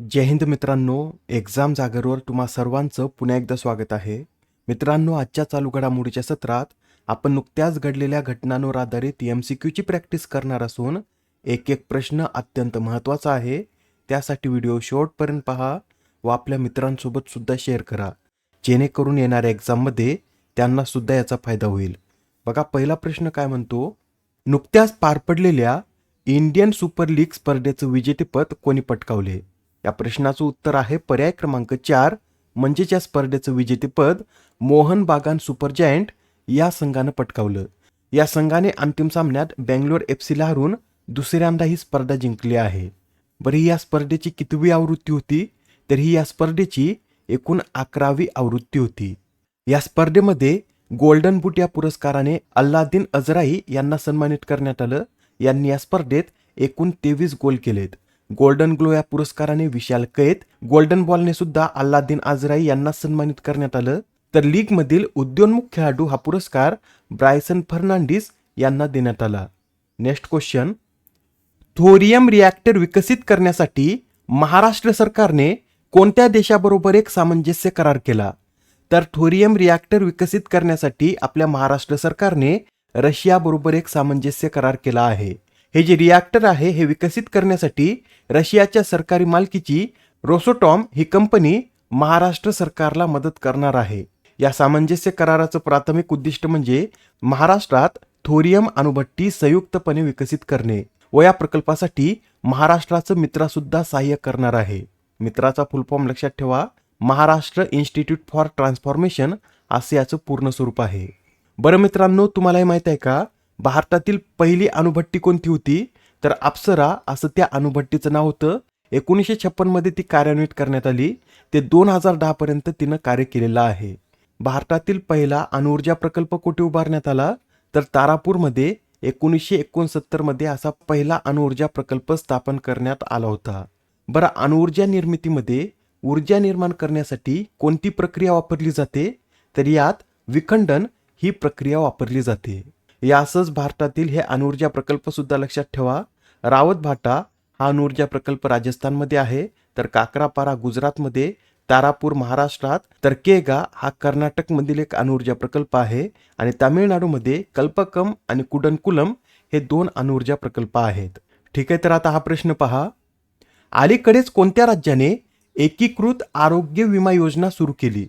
जय हिंद मित्रांनो एक्झाम जागरवर तुम्हा सर्वांचं पुन्हा एकदा स्वागत आहे. मित्रांनो आजच्या चालू घडामोडीच्या सत्रात आपण नुकत्याच घडलेल्या घटनांवर आधारित एम सी क्यूची प्रॅक्टिस करणार असून एक एक प्रश्न अत्यंत महत्त्वाचा आहे. त्यासाठी व्हिडिओ शेवटपर्यंत पहा व आपल्या मित्रांसोबत सुद्धा शेअर करा. जेणेकरून येणाऱ्या एक्झाममध्ये त्यांना सुद्धा याचा फायदा होईल. बघा पहिला प्रश्न काय म्हणतो? नुकत्याच पार पडलेल्या इंडियन सुपर लीग स्पर्धेचं विजेतेपद कोणी पटकावले? या प्रश्नाचं उत्तर आहे पर्याय क्रमांक चार म्हणजेच या स्पर्धेचं विजेतेपद मोहन बागान सुपर जायंट या संघानं पटकावलं. या संघाने अंतिम सामन्यात बँगलोर एफ सीला हरून दुसऱ्यांदा ही स्पर्धा जिंकली आहे. बरं ही या स्पर्धेची कितवी आवृत्ती होती? तर ही या स्पर्धेची एकूण अकरावी आवृत्ती होती. या स्पर्धेमध्ये गोल्डन बूट या पुरस्काराने अल्लादीन अजराई यांना सन्मानित करण्यात आलं. यांनी या स्पर्धेत एकूण तेवीस गोल केलेत. गोल्डन ग्लो या पुरस्काराने विशाल कैत गोल्डन बॉलने सुद्धा अल्लादीन आजराई यांना सन्मानित करण्यात आलं. तर लीगमधील उद्योन्मुख खेळाडू हा पुरस्कार ब्रायसन फर्नांडिस यांना देण्यात आला. नेक्स्ट क्वेश्चन थोरियम रिॲक्टर विकसित करण्यासाठी महाराष्ट्र सरकारने कोणत्या देशाबरोबर एक सामंजस्य करार केला? तर थोरियम रिॲक्टर विकसित करण्यासाठी आपल्या महाराष्ट्र सरकारने रशियाबरोबर एक सामंजस्य करार केला आहे. हे जे रिॲक्टर आहे हे विकसित करण्यासाठी रशियाच्या सरकारी मालकीची रोसोटॉम ही कंपनी महाराष्ट्र सरकारला मदत करणार आहे. या सामंजस्य कराराचं प्राथमिक उद्दिष्ट म्हणजे महाराष्ट्रात थोरियम अणुभट्टी संयुक्तपणे विकसित करणे व या प्रकल्पासाठी महाराष्ट्राचं मित्रासुद्धा सहाय्य करणार आहे. मित्राचा फुलफॉर्म लक्षात ठेवा. महाराष्ट्र इन्स्टिट्यूट फॉर ट्रान्सफॉर्मेशन असे याचं पूर्ण स्वरूप आहे. बरं मित्रांनो तुम्हाला हे माहीत आहे का? भारतातील पहिली अणुभट्टी कोणती होती? तर अप्सरा असं त्या अणुभट्टीचं नाव होतं. एकोणीसशे छप्पनमध्ये ती कार्यान्वित करण्यात आली. ते दोन हजार दहापर्यंत तिनं कार्य केलेलं आहे. भारतातील पहिला अणुऊर्जा प्रकल्प कुठे उभारण्यात आला? तर तारापूरमध्ये एकोणीसशे एकोणसत्तरमध्ये असा पहिला अणुऊर्जा प्रकल्प स्थापन करण्यात आला होता. बरं अणुऊर्जा निर्मितीमध्ये ऊर्जा निर्माण करण्यासाठी कोणती प्रक्रिया वापरली जाते? तर यात विखंडन ही प्रक्रिया वापरली जाते. यासच भारतातील हे अणुऊर्जा प्रकल्प सुद्धा लक्षात ठेवा. रावत भाटा हा अणुऊर्जा प्रकल्प राजस्थानमध्ये आहे तर काकरापारा गुजरातमध्ये तारापूर महाराष्ट्रात तर केगा हा कर्नाटकमधील एक अणुऊर्जा प्रकल्प आहे आणि तामिळनाडूमध्ये कल्पकम आणि कुडनकुलम हे दोन अणुऊर्जा प्रकल्प आहेत. ठीक आहे तर आता हा प्रश्न पहा. अलीकडेच कोणत्या राज्याने एकीकृत आरोग्य विमा योजना सुरू केली?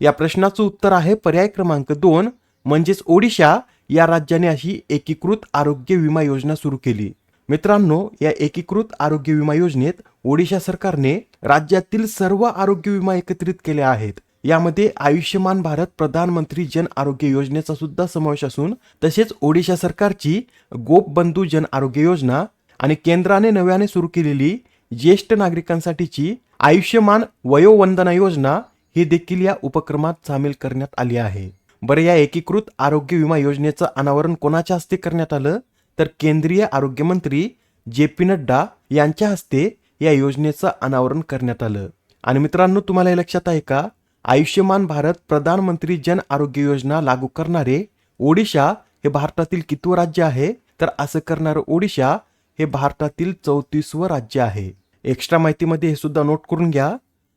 या प्रश्नाचं उत्तर आहे पर्याय क्रमांक दोन म्हणजेच ओडिशा या राज्याने अशी एकीकृत आरोग्य विमा योजना सुरू केली. मित्रांनो या एकीकृत आरोग्य विमा योजनेत ओडिशा सरकारने राज्यातील सर्व आरोग्य विमा एकत्रित केले आहेत. यामध्ये आयुष्यमान भारत प्रधानमंत्री जन आरोग्य योजनेचा सुद्धा समावेश असून तसेच ओडिशा सरकारची गोप बंधू जन आरोग्य योजना आणि केंद्राने नव्याने सुरू केलेली ज्येष्ठ नागरिकांसाठीची आयुष्यमान वयोवंदना योजना ही देखील या उपक्रमात सामील करण्यात आली आहे. बरं या एकीकृत आरोग्य विमा योजनेचं अनावरण कोणाच्या हस्ते करण्यात आलं? तर केंद्रीय आरोग्यमंत्री जे पी नड्डा यांच्या हस्ते या योजनेचं अनावरण करण्यात आलं. आणि मित्रांनो तुम्हाला हे लक्षात आहे का? आयुष्यमान भारत प्रधानमंत्री जन आरोग्य योजना लागू करणारे ओडिशा हे भारतातील कितवं राज्य आहे? तर असं करणारं ओडिशा हे भारतातील चौतीसवं राज्य आहे. एक्स्ट्रा माहितीमध्ये हे सुद्धा नोट करून घ्या.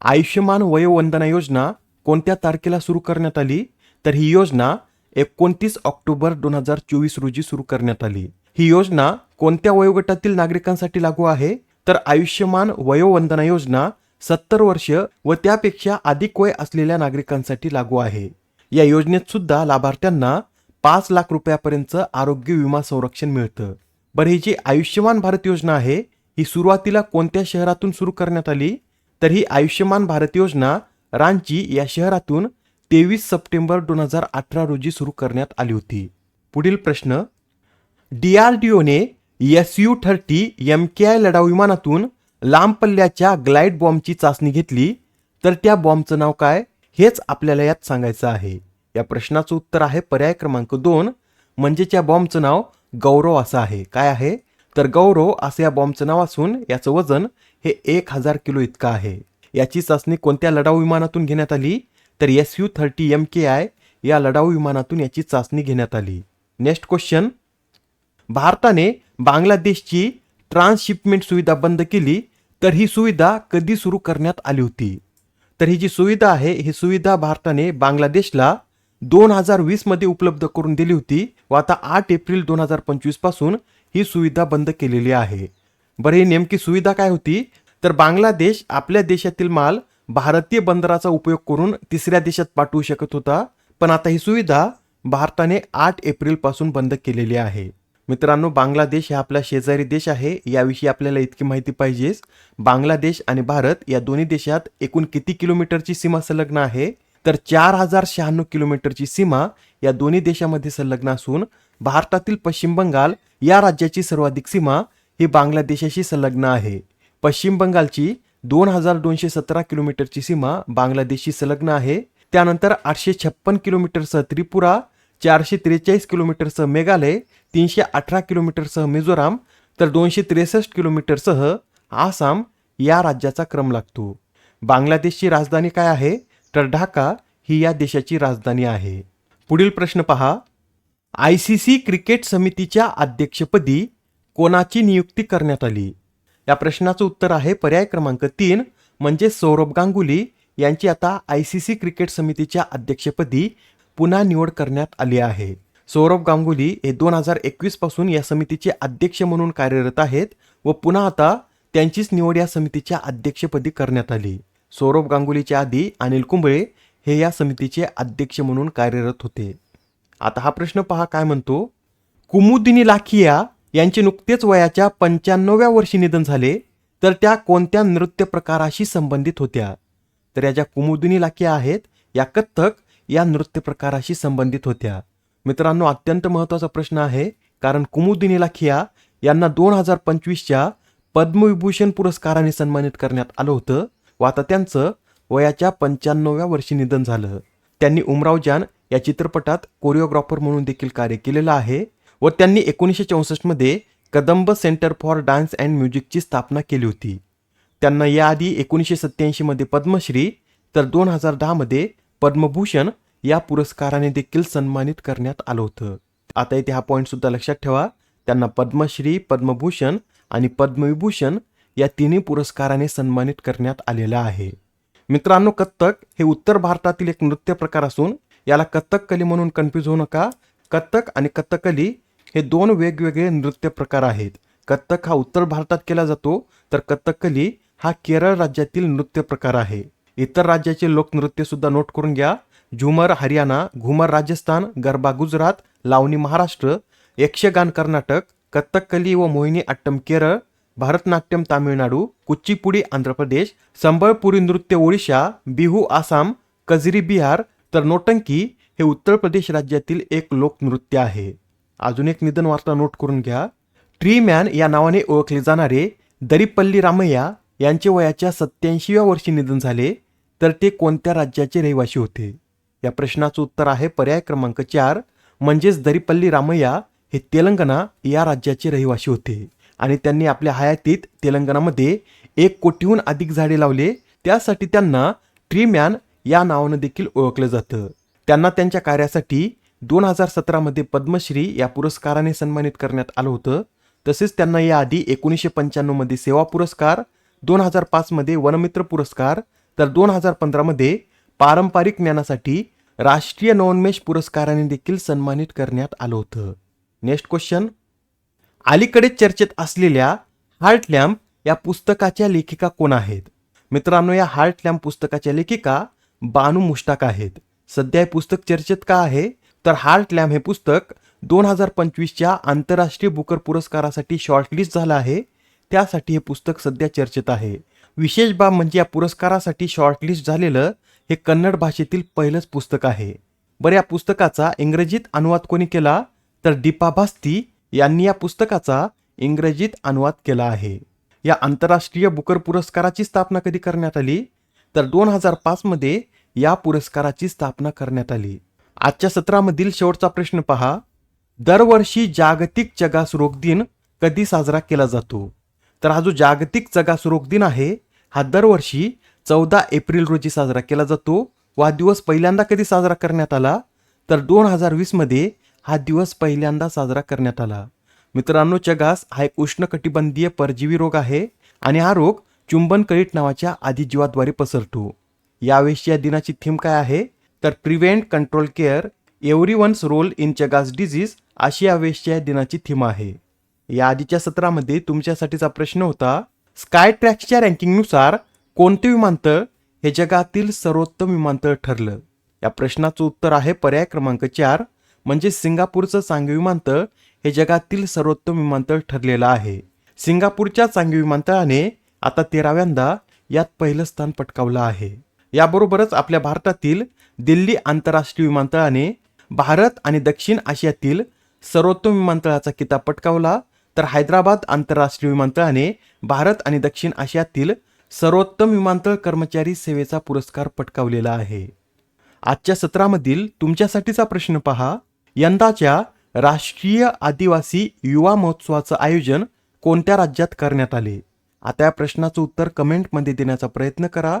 आयुष्यमान वयोवंदना योजना कोणत्या तारखेला सुरू करण्यात आली? तर ही योजना एकोणतीस ऑक्टोबर दोन हजार चोवीस रोजी सुरू करण्यात आली. ही योजना कोणत्या वयोगटातील नागरिकांसाठी लागू आहे? तर आयुष्यमान वयोवंदना योजना सत्तर वर्ष व त्यापेक्षा अधिक वय असलेल्या नागरिकांसाठी लागू आहे. या योजनेत सुद्धा लाभार्थ्यांना पाच लाख रुपयापर्यंत आरोग्य विमा संरक्षण मिळतं. बरं ही जी आयुष्यमान भारत योजना आहे ही सुरुवातीला कोणत्या शहरातून सुरू करण्यात आली? तर ही आयुष्यमान भारत योजना रांची या शहरातून तेवीस सप्टेंबर दोन हजार अठरा रोजी सुरू करण्यात आली होती. पुढील प्रश्न डीआरडीओने S U thirty M K I लढाऊ विमानातून लांब पल्ल्याच्या ग्लाइड बॉम्बची चाचणी घेतली तर त्या बॉम्बचं नाव काय? हेच आपल्याला यात सांगायचं आहे. या प्रश्नाचं उत्तर आहे पर्याय क्रमांक दोन म्हणजे त्या बॉम्बचं नाव गौरव असं आहे. काय आहे? तर गौरव असं या बॉम्बचं नाव असून याचं वजन हे एक हजार किलो इतकं आहे. याची चाचणी कोणत्या लढाऊ विमानातून घेण्यात आली? तर S U thirty M K I या लढाऊ विमानातून याची चाचणी घेण्यात आली. नेक्स्ट क्वेश्चन भारताने बांगलादेशची ट्रान्सशिपमेंट सुविधा बंद केली तर ही सुविधा कधी सुरू करण्यात आली होती? तर ही जी सुविधा आहे ही सुविधा भारताने बांगलादेशला दोन हजार वीसमध्ये उपलब्ध करून दिली होती व आता आठ एप्रिल दोन हजार पंचवीसपासून ही सुविधा बंद केलेली आहे. बरं ही नेमकी सुविधा काय होती? तर बांगलादेश आपल्या देशातील माल भारतीय बंदराचा उपयोग करून तिसऱ्या देशात पाठवू शकत होता पण आता ही सुविधा भारताने आठ एप्रिलपासून बंद केलेली आहे. मित्रांनो बांगलादेश हा आपला शेजारी देश आहे याविषयी आपल्याला इतकी माहिती पाहिजेच. बांगलादेश आणि भारत या दोन्ही देशात एकूण किती किलोमीटरची सीमा संलग्न आहे? तर चार हजार शहाण्णव किलोमीटरची सीमा या दोन्ही देशामध्ये संलग्न असून भारतातील पश्चिम बंगाल या राज्याची सर्वाधिक सीमा ही बांगलादेशाशी संलग्न आहे. पश्चिम बंगालची दोन हजार दोनशे सतरा किलोमीटरची सीमा बांगलादेशशी संलग्न आहे. त्यानंतर आठशे छप्पन किलोमीटरसह त्रिपुरा चारशे त्रेचाळीस किलोमीटरसह मेघालय तीनशे अठरा किलोमीटरसह मिझोराम तर दोनशे त्रेसष्ट किलोमीटरसह आसाम या राज्याचा क्रम लागतो. बांगलादेशची राजधानी काय आहे? तर ढाका ही या देशाची राजधानी आहे. पुढील प्रश्न पहा. आय सी सी क्रिकेट समितीच्या अध्यक्षपदी कोणाची नियुक्ती करण्यात आली? या प्रश्नाचं उत्तर आहे पर्याय क्रमांक तीन म्हणजे सौरभ गांगुली यांची आता आय सी सी क्रिकेट समितीच्या अध्यक्षपदी पुन्हा निवड करण्यात आली आहे. सौरभ गांगुली हे दोन हजार एकवीसपासून या समितीचे अध्यक्ष म्हणून कार्यरत आहेत व पुन्हा आता त्यांचीच निवड या समितीच्या अध्यक्षपदी करण्यात आली. सौरभ गांगुलीच्या आधी अनिल कुंबळे हे या समितीचे अध्यक्ष म्हणून कार्यरत होते. आता हा प्रश्न पहा काय म्हणतो? कुमुदिनी लाखिया यांचे नुकतेच वयाच्या पंच्याण्णव्या वर्षी निधन झाले तर त्या कोणत्या नृत्य प्रकाराशी संबंधित होत्या? तर या ज्या कुमुदिनी लाखिया आहेत या कथ्थक या नृत्य प्रकाराशी संबंधित होत्या. मित्रांनो अत्यंत महत्त्वाचा प्रश्न आहे कारण कुमुदिनी लाखिया यांना दोन हजार पंचवीसच्या पद्मविभूषण पुरस्काराने सन्मानित करण्यात आलं होतं व आता त्यांचं वयाच्या पंच्याण्णव्या वर्षी निधन झालं. त्यांनी उमरावजान या चित्रपटात कोरिओग्राफर म्हणून देखील कार्य केलेलं आहे. व त्यांनी एकोणीसशे चौसष्टमध्ये Kadamb centre for dance and म्युझिकची स्थापना केली होती. त्यांना याआधी एकोणीसशे सत्याऐंशीमध्ये पद्मश्री तर दोन हजार दहामध्ये पद्मभूषण या पुरस्काराने देखील सन्मानित करण्यात आलं होतं. आता इथे हा पॉईंट सुद्धा लक्षात ठेवा. त्यांना पद्मश्री पद्मभूषण आणि पद्मविभूषण या तिन्ही पुरस्काराने सन्मानित करण्यात आलेलं आहे. मित्रांनो कथ्थक हे उत्तर भारतातील एक नृत्य प्रकार असून याला कथ्थकली म्हणून कन्फ्यूज होऊ नका. कथ्थक आणि कथ्थकली हे दोन वेगवेगळे नृत्य प्रकार आहेत. कथ्थक हा उत्तर भारतात केला जातो तर कथ्थकली हा केरळ राज्यातील नृत्य प्रकार आहे. इतर राज्याचे लोकनृत्य सुद्धा नोट करून घ्या. झुमर हरियाणा घुमर राजस्थान गरबा गुजरात लावणी महाराष्ट्र यक्षगान कर्नाटक कथ्थकली व मोहिनी अट्टम केरळ भरतनाट्यम तामिळनाडू कुच्चीपुडी आंध्र प्रदेश संबळपुरी नृत्य ओडिशा बिहू आसाम कजरी बिहार तर नोटंकी हे उत्तर प्रदेश राज्यातील एक लोकनृत्य आहे. अजून एक निधन वार्ता नोट करून घ्या. ट्री मॅन या नावाने ओळखले जाणारे दरीपल्ली रामय्या यांचे वयाच्या सत्याऐंशीव्या वर्षी निधन झाले तर ते कोणत्या राज्याचे रहिवासी होते? या प्रश्नाचं उत्तर आहे पर्याय क्रमांक चार म्हणजेच दरीपल्ली रामय्या हे तेलंगणा या राज्याचे रहिवासी होते. आणि त्यांनी आपल्या हयातीत तेलंगणामध्ये एक कोटीहून अधिक झाडे लावले त्यासाठी त्यांना ट्री मॅन या नावानं देखील ओळखलं जातं. त्यांना त्यांच्या कार्यासाठी दोन हजार सतरामध्ये पद्मश्री या पुरस्काराने सन्मानित करण्यात आलं होतं. तसेच त्यांना याआधी एकोणीसशे पंच्याण्णवमध्ये सेवा पुरस्कार दोन हजार पाचमध्ये वनमित्र पुरस्कार तर दोन हजार पंधरामध्ये पारंपरिक ज्ञानासाठी राष्ट्रीय नवोन्मेष पुरस्काराने देखील सन्मानित करण्यात आलं होतं. नेक्स्ट क्वेश्चन अलीकडे चर्चेत असलेल्या हार्ट लॅम्प या पुस्तकाच्या लेखिका कोण आहेत? मित्रांनो या हार्ट लॅम्प पुस्तकाच्या लेखिका बानू मुश्ताक आहेत. सध्या हे पुस्तक चर्चेत का आहे? तर हार्ट लॅम हे पुस्तक दोन हजार पंचवीसच्या आंतरराष्ट्रीय बुकर पुरस्कारासाठी शॉर्टलिस्ट झालं आहे. त्यासाठी हे पुस्तक सध्या चर्चेत आहे. विशेष बाब म्हणजे या पुरस्कारासाठी शॉर्टलिस्ट झालेलं हे कन्नड भाषेतील पहिलंच पुस्तक आहे. बरं या पुस्तकाचा इंग्रजीत अनुवाद कोणी केला? तर दीपा भास्ती यांनी या पुस्तकाचा इंग्रजीत अनुवाद केला आहे. या आंतरराष्ट्रीय बुकर पुरस्काराची स्थापना कधी करण्यात आली? तर दोन हजार पाचमध्ये या पुरस्काराची स्थापना करण्यात आली. आजच्या सत्रामधील शेवटचा प्रश्न पहा. दरवर्षी जागतिक चगास रोग दिन कधी साजरा केला जातो? तर हा जो जागतिक चगास रोग दिन आहे हा दरवर्षी चौदा एप्रिल रोजी साजरा केला जातो. व हा दिवस पहिल्यांदा कधी साजरा करण्यात आला? तर दोन हजार वीसमध्ये हा दिवस पहिल्यांदा साजरा करण्यात आला. मित्रांनो चगास हा एक उष्णकटिबंधीय परजीवी रोग आहे आणि हा रोग चुंबन कळीट नावाच्या आदिजीवाद्वारे पसरतो. यावेळेस या दिनाची थीम काय आहे? तर prevent control care every one's role in Chagas disease अशी यावेळेसच्या या दिनाची थीम आहे. या आधीच्या सत्रामध्ये तुमच्यासाठीचा प्रश्न होता स्काय ट्रॅक्सच्या रँकिंगनुसार कोणते विमानतळ हे जगातील सर्वोत्तम विमानतळ ठरलं? या प्रश्नाचं उत्तर आहे पर्याय क्रमांक चार म्हणजे सिंगापूरचं चांगली विमानतळ हे जगातील सर्वोत्तम विमानतळ ठरलेलं आहे. सिंगापूरच्या चांगली विमानतळाने आता तेराव्यांदा यात पहिलं स्थान पटकावलं आहे. याबरोबरच आपल्या भारतातील दिल्ली आंतरराष्ट्रीय विमानतळाने भारत आणि दक्षिण आशियातील सर्वोत्तम विमानतळाचा किताब पटकावला. तर हैदराबाद आंतरराष्ट्रीय विमानतळाने भारत आणि दक्षिण आशियातील सर्वोत्तम विमानतळ कर्मचारी सेवेचा पुरस्कार पटकावलेला आहे. आजच्या सत्रामधील तुमच्यासाठीचा प्रश्न पहा. यंदाच्या राष्ट्रीय आदिवासी युवा महोत्सवाचं आयोजन कोणत्या राज्यात करण्यात आले? आता या प्रश्नाचं उत्तर कमेंटमध्ये देण्याचा प्रयत्न करा.